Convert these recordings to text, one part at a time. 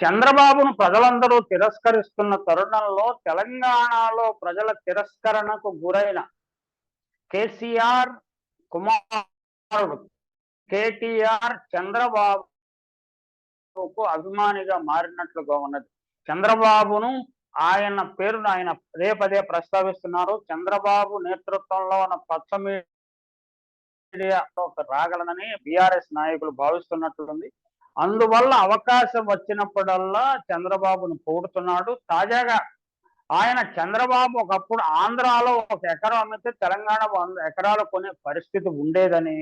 చంద్రబాబును ప్రజలందరూ తిరస్కరిస్తున్న తరుణంలో తెలంగాణలో ప్రజల తిరస్కరణకు గురైన కేసీఆర్ కుమారుడు. కేటీఆర్ చంద్రబాబుకు అభిమానిగా మారినట్లుగా ఉన్నది. చంద్రబాబును ఆయన పేరును ఆయన పదే పదే ప్రస్తావిస్తున్నారు. చంద్రబాబు నేతృత్వంలో ఉన్న పచ్చ మీడియా రాగలనని బీఆర్ఎస్ నాయకులు భావిస్తున్నట్లుంది. అందువల్ల అవకాశం వచ్చినప్పుడల్లా చంద్రబాబును కోడుతున్నాడు తాజాగా ఆయన చంద్రబాబు ఒకప్పుడు ఆంధ్రాలో ఒక ఎకరం అమ్మితే తెలంగాణ వంద ఎకరాలు కొనే పరిస్థితి ఉండేదని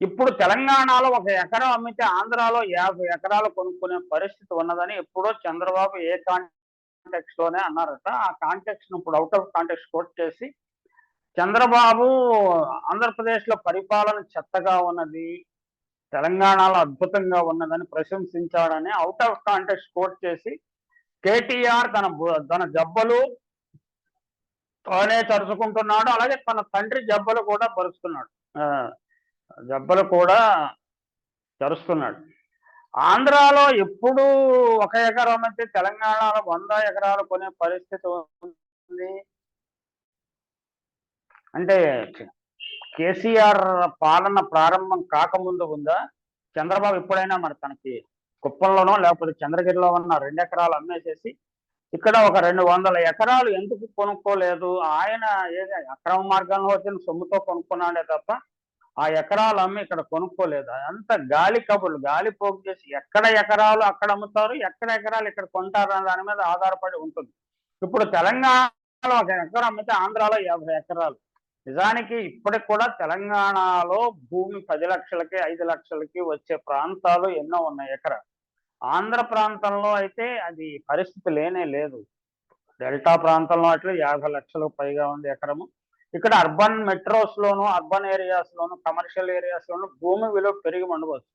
ఇప్పుడు తెలంగాణలో ఒక ఎకరం అమ్మితే ఆంధ్రాలో యాభై ఎకరాలు కొనుక్కునే పరిస్థితి ఉన్నదని ఎప్పుడో చంద్రబాబు ఏ కాంటెక్స్ట్లోనే అన్నారట. ఆ కాంటెక్స్ట్ ఇప్పుడు అవుట్ ఆఫ్ కాంటెక్స్ట్ కోట్ చేసి చంద్రబాబు ఆంధ్రప్రదేశ్లో పరిపాలన చెత్తగా ఉన్నది. తెలంగాణలో అద్భుతంగా ఉన్నదని ప్రశంసించాడని అవుట్ ఆఫ్ కాంటెక్స్ట్ కోట్ చేసి కేటీఆర్ తన తన జబ్బలు తానే తరుచుకుంటున్నాడు అలాగే తన తండ్రి జబ్బలు కూడా పరుస్తున్నాడు. జబ్బలు కూడా తరుస్తున్నాడు. ఆంధ్రాలో ఎప్పుడు ఒక ఎకరం అంటే తెలంగాణలో వంద ఎకరాలు కొనే పరిస్థితి ఉంది. అంటే కేసీఆర్ పాలన ప్రారంభం కాకముందు ఉందా? చంద్రబాబు ఎప్పుడైనా మరి తనకి కుప్పంలోనో లేకపోతే చంద్రగిరిలో ఉన్న రెండు ఎకరాలు అమ్మేసేసి ఇక్కడ ఒక రెండు వందల ఎకరాలు ఎందుకు కొనుక్కోలేదు? ఆయన ఏదో అక్రమ మార్గంలో వచ్చిన సొమ్ముతో కొనుక్కున్నాడే తప్ప ఆ ఎకరాలు అమ్మి ఇక్కడ కొనుక్కోలేదు. అంత గాలి కబుర్లు. గాలి పోగు చేసి ఎక్కడ ఎకరాలు అక్కడ అమ్ముతారు? ఎక్కడ ఎకరాలు ఇక్కడ కొంటారు? అనే దాని మీద ఆధారపడి ఉంటుంది. ఇప్పుడు తెలంగాణలో ఒక ఎకరం అమ్మితే ఆంధ్రాలో యాభై ఎకరాలు. నిజానికి ఇప్పటికి కూడా తెలంగాణలో భూమి పది లక్షలకి ఐదు లక్షలకి వచ్చే ప్రాంతాలు ఎన్నో ఉన్నాయి ఎకరా ఆంధ్ర ప్రాంతంలో అయితే అది పరిస్థితి లేనే లేదు. డెల్టా ప్రాంతంలో అట్లా యాభై లక్షలకు పైగా ఉంది ఎకరము. ఇక్కడ అర్బన్ మెట్రోస్ లోను అర్బన్ ఏరియాస్ లోను కమర్షియల్ ఏరియాస్ లోను భూమి విలువ పెరిగి ఉండవచ్చు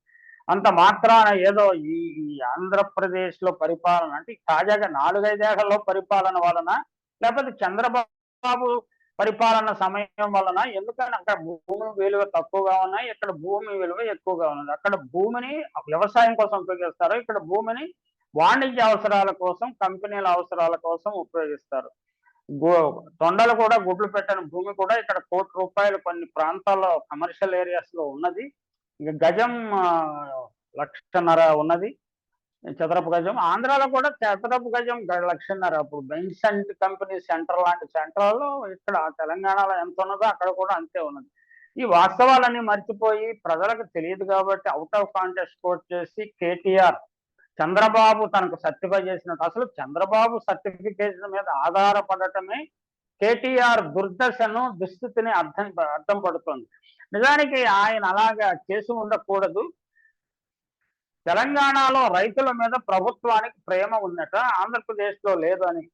అంత మాత్రాన ఏదో ఈ ఈ ఆంధ్రప్రదేశ్లో పరిపాలన అంటే తాజాగా నాలుగైదేళ్ళలో పరిపాలన వలన లేకపోతే చంద్రబాబు పరిపాలన సమయం వలన ఎందుకంటే అక్కడ భూమి విలువ తక్కువగా ఉన్నాయి ఇక్కడ భూమి విలువ ఎక్కువగా ఉన్నది. అక్కడ భూమిని వ్యవసాయం కోసం ఉపయోగిస్తారు ఇక్కడ భూమిని వాణిజ్య అవసరాల కోసం కంపెనీల అవసరాల కోసం ఉపయోగిస్తారు. తొండలు కూడా గుడ్లు పెట్టని భూమి కూడా ఇక్కడ కోటి రూపాయలు కొన్ని ప్రాంతాల్లో కమర్షియల్ ఏరియాస్లో ఉన్నది. గజం లక్షన్నర ఉన్నది. చదరపు గజం. ఆంధ్రాలో కూడా చదరపు గజం లక్షన్నర. అప్పుడు బెన్సెంట్ కంపెనీ సెంటర్ లాంటి సెంటర్లో ఇక్కడ తెలంగాణలో ఎంత ఉన్నదో అక్కడ కూడా అంతే ఉన్నది. ఈ వాస్తవాలన్నీ మర్చిపోయి ప్రజలకు తెలియదు కాబట్టి అవుట్ ఆఫ్ కాంటెస్ట్ కోట్ చేసి కేటీఆర్ చంద్రబాబు తనకు సర్టిఫై చేసినట్టు. అసలు చంద్రబాబు సర్టిఫికేషన్ మీద ఆధారపడటమే కేటీఆర్ దుర్దశను దుస్థితిని అర్థం అర్థం పడుతుంది. నిజానికి ఆయన అలాగా చేసి ఉండకూడదు. తెలంగాణలో రైతుల మీద ప్రభుత్వానికి ప్రేమ ఉందట ఆంధ్రప్రదేశ్లో లేదు అని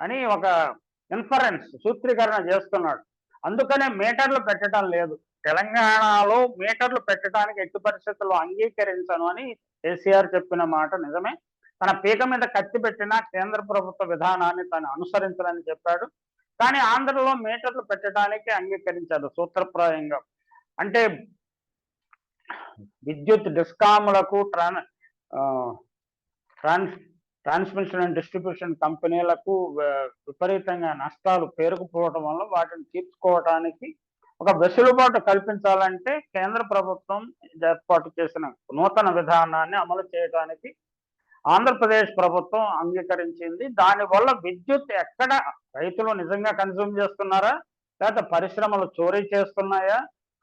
అని ఒక ఇన్ఫరెన్స్ సూత్రీకరణ చేస్తున్నాడు. అందుకనే మీటర్లు పెట్టడం లేదు. తెలంగాణలో మీటర్లు పెట్టడానికి ఎట్టి పరిస్థితుల్లో అంగీకరించను అని కేసీఆర్ చెప్పిన మాట నిజమే. తన పీక మీద కత్తి పెట్టిన కేంద్ర ప్రభుత్వ విధానాన్ని తను అనుసరించాలని చెప్పాడు. కానీ ఆంధ్రలో మీటర్లు పెట్టడానికి అంగీకరించారు సూత్రప్రాయంగా. అంటే విద్యుత్ డిస్కాములకు ట్రాన్ ట్రాన్స్ ట్రాన్స్మిషన్ అండ్ డిస్ట్రిబ్యూషన్ కంపెనీలకు విపరీతంగా నష్టాలు పేరుకుపోవడం వల్ల వాటిని తీర్చుకోవడానికి ఒక వెసులుబాటు కల్పించాలంటే కేంద్ర ప్రభుత్వం ఏర్పాటు చేసిన నూతన విధానాన్ని అమలు చేయడానికి ఆంధ్రప్రదేశ్ ప్రభుత్వం అంగీకరించింది. దానివల్ల విద్యుత్ ఎక్కడ రైతులు నిజంగా కన్జ్యూమ్ చేస్తున్నారా? లేకపోతే పరిశ్రమలు చోరీ చేస్తున్నాయా?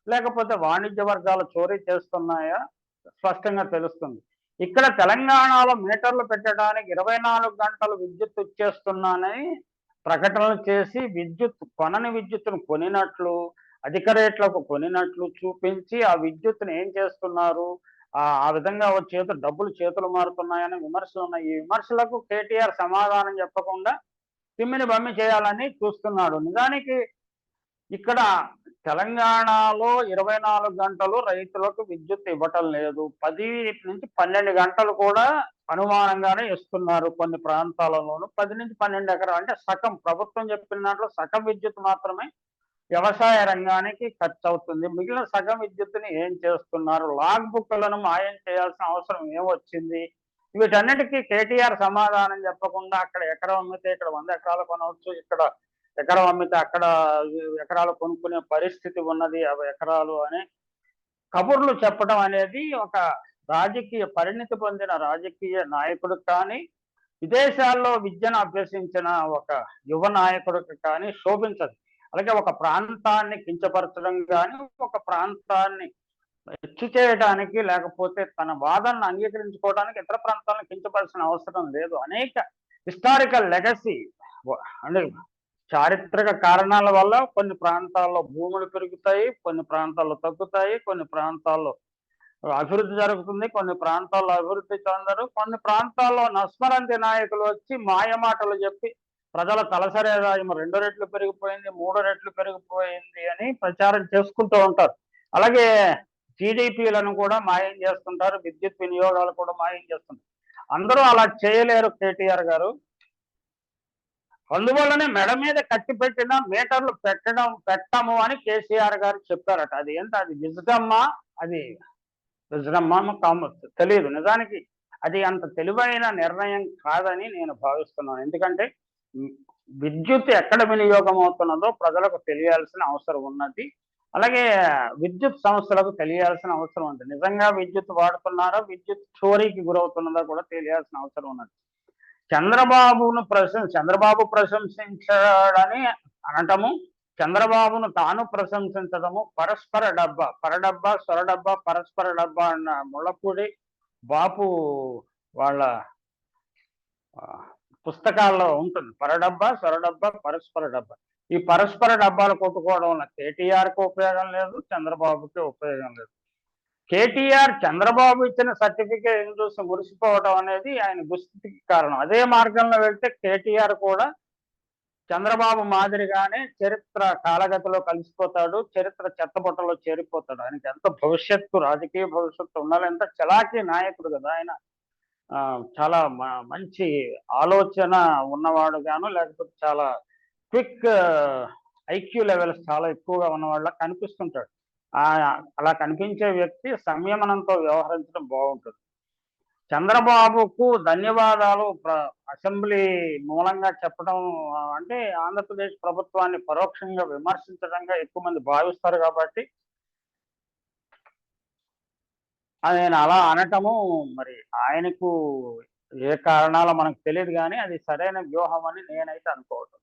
లేకపోతే వాణిజ్య వర్గాలు చోరీ చేస్తున్నాయా? స్పష్టంగా తెలుస్తుంది. ఇక్కడ తెలంగాణలో మీటర్లు పెట్టడానికి ఇరవై నాలుగు గంటలు విద్యుత్ వచ్చేస్తున్నానని ప్రకటనలు చేసి విద్యుత్ కొనని విద్యుత్తును కొనినట్లు అధిక రేట్లకు కొనినట్లు చూపించి ఆ విద్యుత్తును ఏం చేస్తున్నారు? ఆ విధంగా చేతులు డబ్బులు చేతులు మారుతున్నాయని విమర్శలు ఉన్నాయి. ఈ విమర్శలకు కేటీఆర్ సమాధానం చెప్పకుండా తిమ్మిని బమ్మి చేయాలని చూస్తున్నాడు. నిజానికి ఇక్కడ తెలంగాణలో ఇరవై నాలుగు గంటలు రైతులకు విద్యుత్ ఇవ్వటం లేదు. పది నుంచి పన్నెండు గంటలు కూడా అనుమానంగానే ఇస్తున్నారు కొన్ని ప్రాంతాలలోను. పది నుంచి పన్నెండు ఎకరాలు అంటే సగం. ప్రభుత్వం చెప్పిన దాంట్లో సగం విద్యుత్ మాత్రమే వ్యవసాయ రంగానికి ఖర్చు అవుతుంది. మిగిలిన సగం విద్యుత్తుని ఏం చేస్తున్నారు? లాగ్ బుక్లను మాయం చేయాల్సిన అవసరం ఏమొచ్చింది వీటన్నిటికీ కేటీఆర్ సమాధానం చెప్పకుండా అక్కడ ఎకరం అమ్మితే ఇక్కడ వంద ఎకరాలు కొనవచ్చు. ఇక్కడ ఎకరం అమ్మితే అక్కడ ఎకరాలు కొనుక్కునే పరిస్థితి ఉన్నది యాభై ఎకరాలు అని కబుర్లు చెప్పడం అనేది ఒక రాజకీయ పరిణితి పొందిన రాజకీయ నాయకుడు కానీ విదేశాల్లో విద్యను అభ్యసించిన ఒక యువ నాయకుడికి కానీ శోభించదు. అలాగే ఒక ప్రాంతాన్ని కించపరచడం కానీ ఒక ప్రాంతాన్ని హెచ్చు చేయడానికి లేకపోతే తన వాదనను అంగీకరించుకోవడానికి ఇతర ప్రాంతాలను కించపరచిన అవసరం లేదు. అనేక హిస్టారికల్ లెగసీ అంటే చారిత్రక కారణాల వల్ల కొన్ని ప్రాంతాల్లో భూములు పెరుగుతాయి కొన్ని ప్రాంతాల్లో తగ్గుతాయి కొన్ని ప్రాంతాల్లో అభివృద్ధి జరుగుతుంది కొన్ని ప్రాంతాల్లో అభివృద్ధి చెందరు కొన్ని ప్రాంతాల్లో నస్మరంతి నాయకులు వచ్చి మాయమాటలు చెప్పి ప్రజల తలసరి ఆదాయం రెండు రెట్లు పెరిగిపోయింది మూడు రెట్లు పెరిగిపోయింది అని ప్రచారం చేసుకుంటూ ఉంటారు. అలాగే జీడిపిలను కూడా మాయం చేస్తుంటారు విద్యుత్ వినియోగాలు కూడా మాయం చేస్తుంటారు. అందరూ అలా చేయలేరు కేటీఆర్ గారు. అందువల్లనే మెడ మీద కట్టి పెట్టిన మీటర్లు పెట్టడం పెట్టము అని కేసీఆర్ గారు చెప్పారట. అది ఏంటి అది విజడమ్మా? అది విజడమ్మా కామ తెలియదు నిజానికి అది అంత తెలివైన నిర్ణయం కాదని నేను భావిస్తున్నాను. ఎందుకంటే విద్యుత్ ఎక్కడ వినియోగం అవుతున్నదో ప్రజలకు తెలియాల్సిన అవసరం ఉన్నది. అలాగే విద్యుత్ సంస్థలకు తెలియాల్సిన అవసరం ఉంది. నిజంగా విద్యుత్ వాడుతున్నారా విద్యుత్ చోరీకి గురవుతున్నదా కూడా తెలియాల్సిన అవసరం ఉన్నది. చంద్రబాబును ప్రశం చంద్రబాబు ప్రశంసించడని అనటము. చంద్రబాబును తాను ప్రశంసించడము పరస్పర డబ్బా పరడబ్బా స్వరడబ్బా పరస్పర డబ్బా అన్న ముళ్ళపూడి బాపు వాళ్ళ పుస్తకాల్లో ఉంటుంది. పరడబ్బా స్వరడబ్బా పరస్పర డబ్బా. ఈ పరస్పర డబ్బాలు కొట్టుకోవడం వల్ల కేటీఆర్కి ఉపయోగం లేదు చంద్రబాబుకి ఉపయోగం లేదు. కేటీఆర్ చంద్రబాబు ఇచ్చిన సర్టిఫికేట్ చూసి మురిసిపోవడం అనేది ఆయన దుస్థితికి కారణం. అదే మార్గంలో వెళ్తే కేటీఆర్ కూడా చంద్రబాబు మాదిరిగానే చరిత్ర కాలగతిలో కలిసిపోతాడు చరిత్ర చెత్తబుట్టలో చేరిపోతాడు. ఆయనకి ఎంత భవిష్యత్తు రాజకీయ భవిష్యత్తు ఉండాలి ఎంత చలాకీ నాయకుడు కదా ఆయన. ఆ, చాలా మ- మంచి ఆలోచన ఉన్నవాడు గాను లేకపోతే చాలా క్విక్ ఐక్యూ లెవెల్స్ చాలా ఎక్కువగా ఉన్నవాళ్ళ కనిపిస్తుంటాడు. అలా కనిపించే వ్యక్తి సంయమనంతో వ్యవహరించడం బాగుంటుంది. చంద్రబాబుకు ధన్యవాదాలు. అసెంబ్లీ మూలంగా చెప్పడం అంటే ఆంధ్రప్రదేశ్ ప్రభుత్వాన్ని పరోక్షంగా విమర్శించడంగా ఎక్కువ మంది భావిస్తారు కాబట్టి. నేను అలా అనటము మరి ఆయనకు ఏ కారణాలో మనకు తెలియదు కానీ అది సరైన వ్యూహం అని నేనైతే అనుకోవటం.